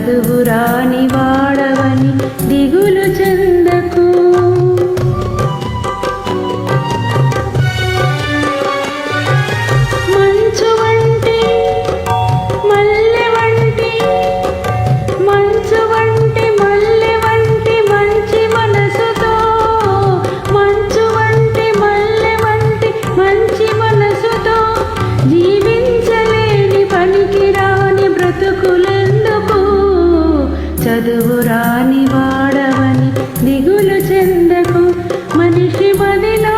மதுராணி చదువురాని వాడవని దిగులు చెందకు మనిషి మదిలోన